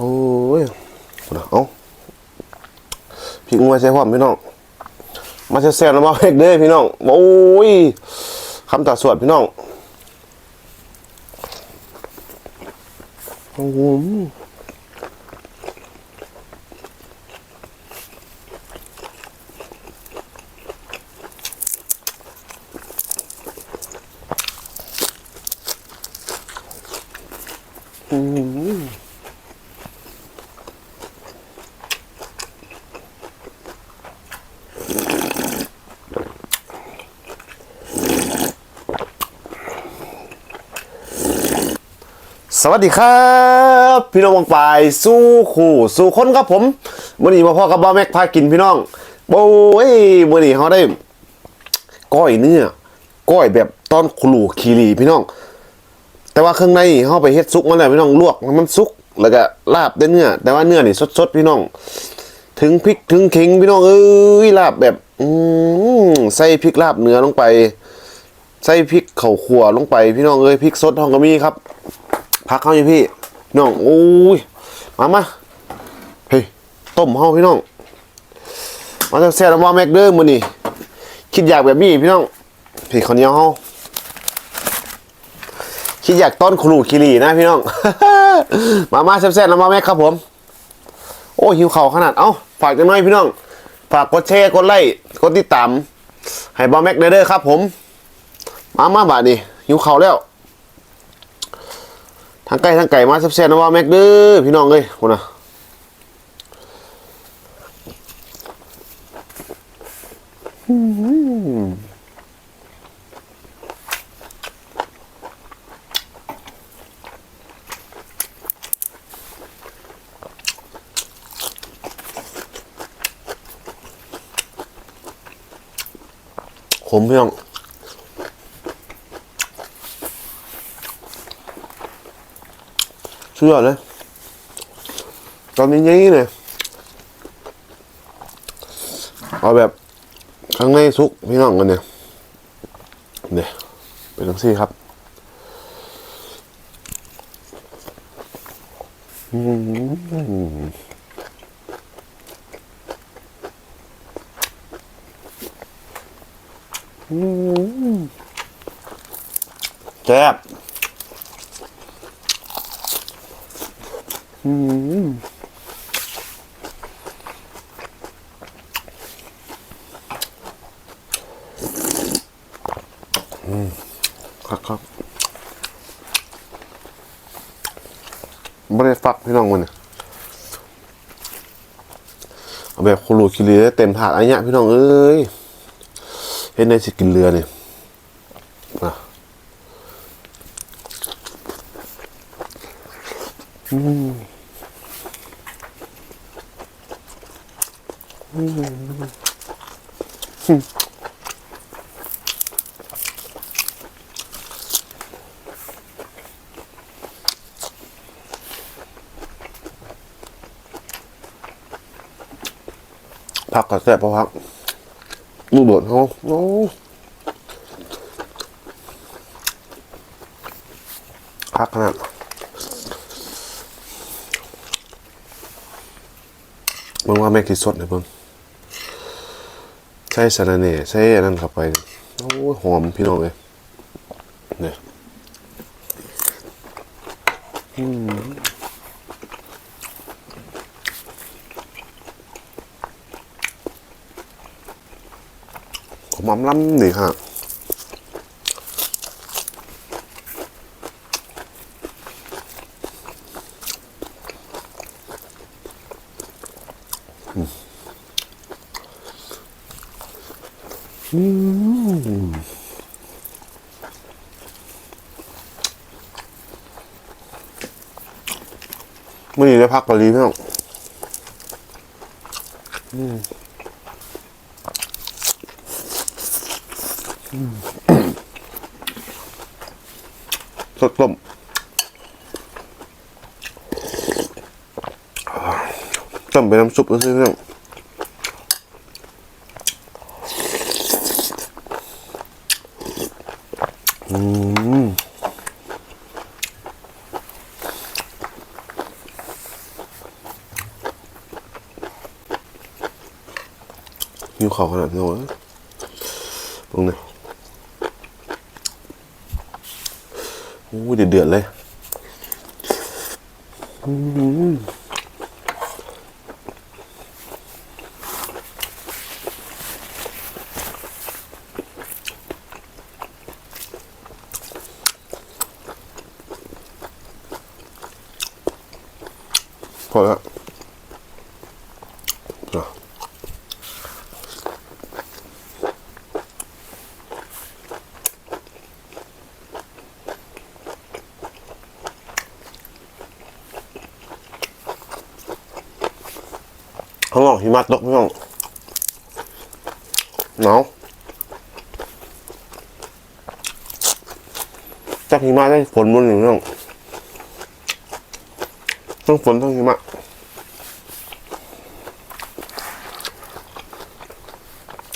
โอ้ยเอาพริกมาใช้ความพี่น้อง มาแซ่บๆแล้วมาเผ็ดเด้อพี่น้อง โอ้ยคำตัดสวดพี่น้องโอ้โหอืม สวัสดีครับ พี่น้องวงปลายสู้ขู่สู้คนครับผมมื่อนี้มาพ่อกับบ้าแม็กพากินพี่น้องโอ้ยมื่อนี้เขาได้ ก้อยเนื้อก้อยแบบต้อนขลูคีรีพี่น้อง แต่ว่าเครื่องในเขาไปเฮ็ดซุกมาแล้วพี่น้องลวกมันซุก แล้วก็ลาบด้วยเนื้อ แต่ว่าเนื้อนี่สดๆพี่น้อง ถึงพริกถึงขิงพี่น้องเอ้ยลาบแบบอืใส่พริกลาบเนื้อลงไป ใส่พริกเข่าขัวลงไป พี่น้องเอ้ยพริกสดห้องก็มีครับ พักเข้าอยู่พี่น้องโอ้ยมามาเฮ้ยต้มเฮาพี่น้องมาจากแซ่บมาแม็กเดอร์มือนี่คิดอยากแบบนี้พี่น้องพี่คนเหนียวเฮาคิดอยากต้อนขลูคิรีนะพี่น้องมามาแซ่บๆแล้วมาแม็กครับผม โอ้หิวเข่าขนาดเอ้าฝากกันหน่อยพี่น้อง ฝากกดแชร์กดไลค์กดติดตามให้บอแม็กเด้อครับผม มามาบาดนี้หิวเข่าแล้ว ทางไก่ทางไก่มาแซ่บๆนะว่าแม็กเด้อพี่น้องเอ้ยคนน่ะขมพี่น้อง เชื่อเลย ตอนนี้ยี่เลยเอาแบบข้างในซุกพี่น้องกันเนี่ยเนี่ยเป็นทั้งสี่ครับอืมอืมแซ่บ ครับครับไม่ได้ฟักพี่น้องมันเนี่ยเอาแบบคุรูคิรีได้เต็มถาดอันเนี้ยพี่น้องเอ้ยเห็นในสิกินเรือเนี่ยอืม ผักกับแซ่บปะพักลูกโดดเขาโอ้พักขนาดมึงว่าแม่กินสดเลยเพิ่ง ส่สาระเน่ใส่อันนั้นเข้าไปโอ้หอมพี่น้องเลยเนี่ยผมอมล้ำดีค่ะไม่ได้พักกะลีพี่น้องสดต้มต้มเป็นน้ำซุปก็ซื้อพี่น้อง วเขาขนาดนี้วะตรงนี้โอ้เดือดเดือดเลย อืม ข้างนอกหิมะตกพี่น้องหนาวจากหิมะได้ฝนบนหนึ่งน้องทั้งฝนทั้งหิมะ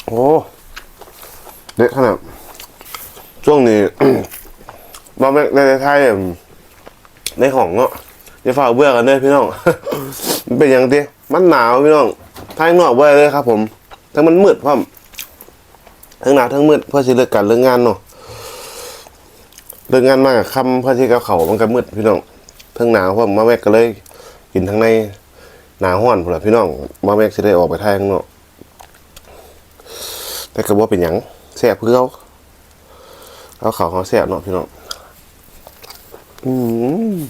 โอ้เด็กขนาดช่วงนี้บ้านแม่ในไทยในห้องเนาะอย่าฝ่าเบื่อกันเลยพี่น้อง เป็นย่างที่ มันหนาวพี่น้องทายนอกไว้เลยครับ ผมทั้งมันมืดพร้อมทั้งหนาวทั้งมืดเพื่อสิเลิกกันเรื่องงานเนาะเรื่องงานมากคำเพื่อที่กับเขามันก็มืดพี่น้องทั้งหนาวพร้อมมาแม่ก็เลย กินทั้งในหนาวห้อนพุ่นละพี่น้องมาแม่สิได้ออกไปท้างนอกแต่ก็บ่เป็นหยังแซ่บเพื่อเขาเอาเขาเขาแซ่บเนาะพี่น้องอืม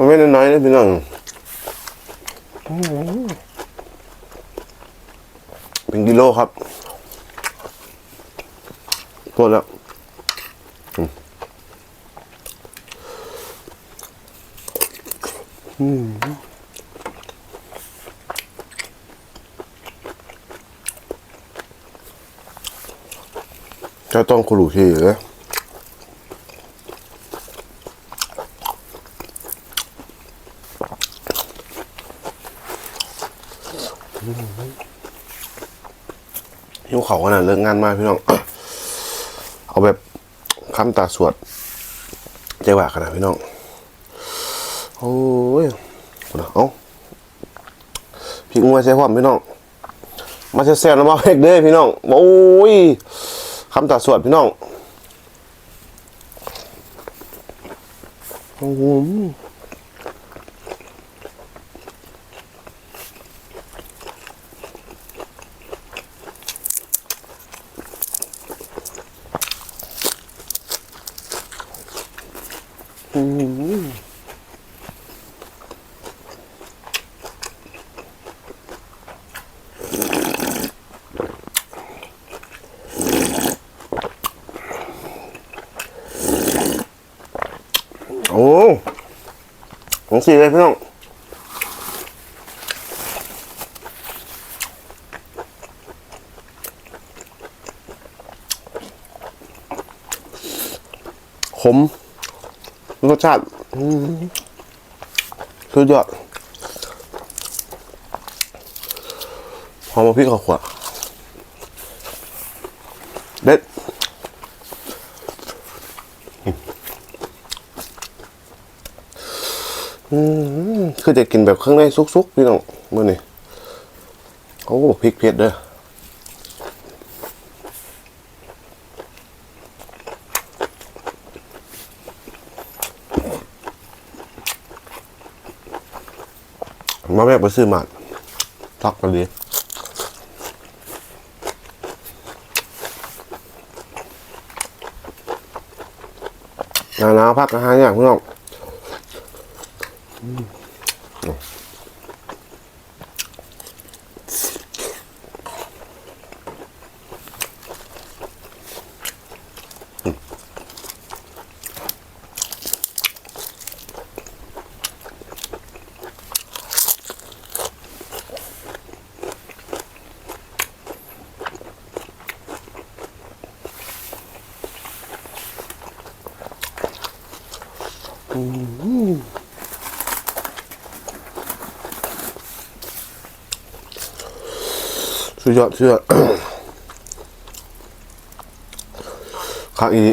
มันไม่น้อยนะพี่น้องเป็นกิโลครับตัวแล้วอืมจะต้องคุรุที่เลย เขาขนาดเลิกงานมากพี่น้อง เอาแบบคำตาสวดใจว่าขนาดพี่น้อง โอ้ยเอาพี่งมาใช้ความพี่น้อง มาแซ่บๆแล้วมาเพ็กเด้พี่น้อง โอ้ยคำตาสวดพี่น้องโอ้โหโอ้ ของสีเลยพี่น้องขมรสชาติสุดยอดหอมาพริกข้าวขวดเด็ด อืมคือจะกินแบบข้างในซุกๆพี่น้องมื่อนี้เขาก็บอกพริกเผ็ดเด้อมาแม่ไปซื้อหมาทักกันดีหนาวๆพักอาหารอย่างพี่น้อง Mm hmm. สุดยอดเชื่อดครั้งนี้